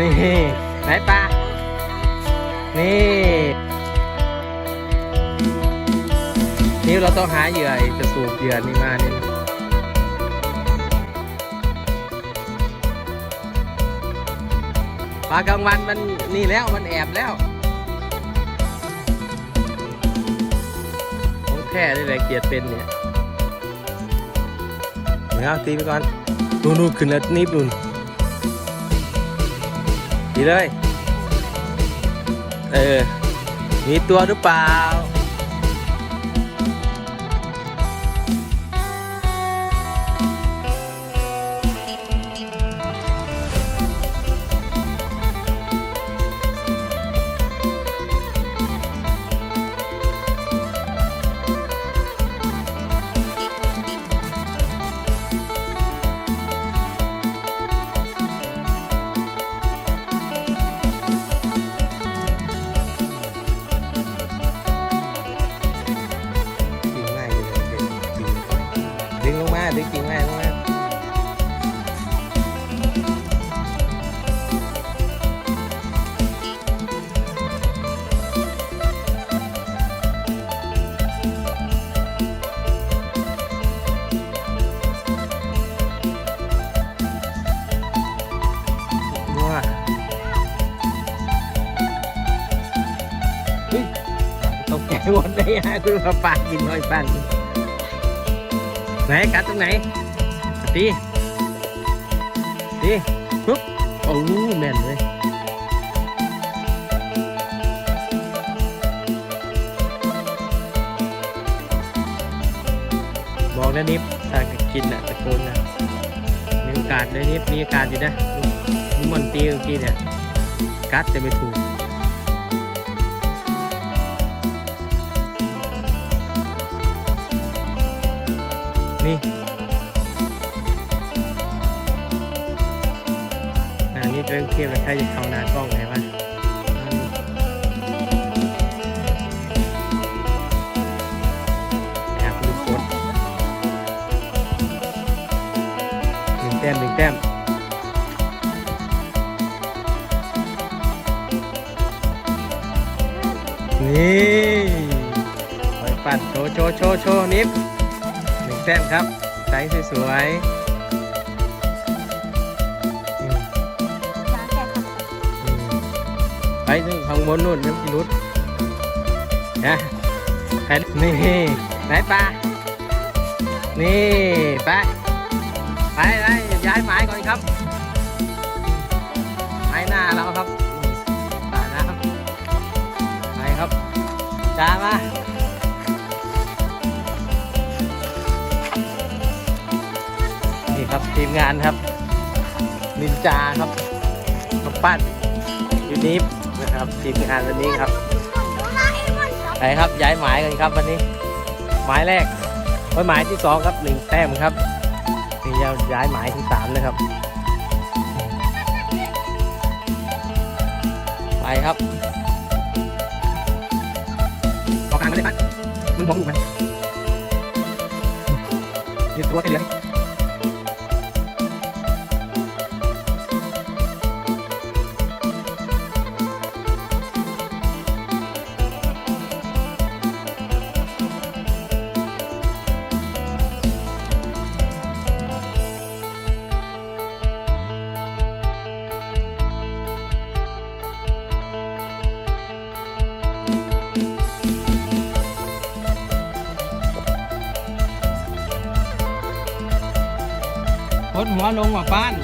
นี่ ไหนปลา นี่นี่เราต้องหาเหยื่อจะสูบเหยื่อนี่มานี่ปลากลางวันมันนี่แล้วมันแอบแล้วของแท้ได้เลยเกียดเป็นเนี่ยเดี๋ยวเอาตีไปก่อนนู่นนู่นขึ้นแล้วนิบนู่น ดีเลย เออ มีตัวหรือเปล่า ดึงลงมาดึงจริงมากลงมาว้าเฮ้ยตกใจหมดเลยฮะคุณมาปากินน้อยปัน ไหนกัดตรงไหนตีตีปุ๊บโอ้แม่นเลยบอกนะนิฟถ้ากินอะตะโกนนะมีโอกาสเลยนิฟมีโอกาสอยู่นะมีมันตีเมื่อกี้เนี่ยกัดจะไม่ถูก นี่อันนี้เรื่องเทียบกับใครจะเข้าหน้ากล้องไงวะอยากดูโคตรหนึ่งแต้มหนึ่งแต้มนี่ไปปั่นโชว์โชว์โชว์โชว์นิฟ แต้มครับไซส์สวยๆอืมอืมไปนู่นข้างบนนู่นน้ำพิรุษนะไปนี่ไหนปลานี่ไปไปไปย้ายหมายก่อนครับหมายหน้าเราครับปลาน้ำไปครับจ้ามา งานครับ นินจาครับกับปั้นยูนิฟนะครับทีมงานวันนี้ครับไปครับย้ายหมายกันครับวันนี้ หมายแรกไว้หมายที่สองครับหนึ่งแต้มครับนี่จะย้ายหมายที่สามนะครับไปครับออกกลางมาเลยปั้นมึงมองดูไหมยืดตัวแค่เดียว ดหัวลงว่าป้าน